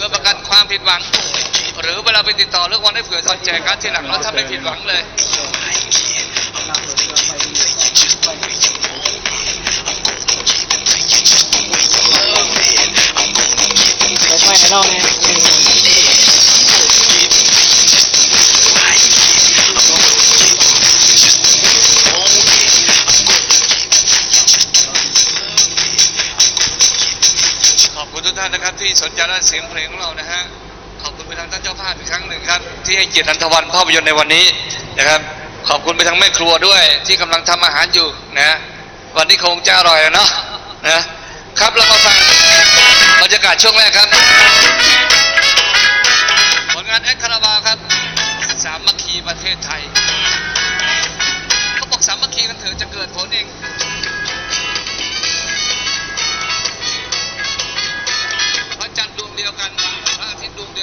พื่อประกันความผิดหวัง หรือเวลาไปติดต่อเรื่องวันให้เผื่อตอนแจกการดทีหลังแล้วถ้าไม่ผิดหวังเลยไปช่ไม่นรอบนี้ข ท่านนะครับ ที่สนใจด้านเสียงเพลงของเรานะฮะขอบคุณไปทางท่านเจ้าภาพอีกครั้งหนึ่งครับ ที่ให้เกียรตินันทวันภาพยนตร์ในวันนี้นะครับ ขอบคุณไปทางแม่ครัวด้วย ที่กำลังทำอาหารอยู่นะวันนี้คงจะอร่อยเนาะนะครับเรามาฟังบรรยากาศช่วงแรกครับผลงานแอดคาราบาครับ สามัคคีประเทศไทยเขาบอกสามัคคีกันเถอะจะเกิดผลเอง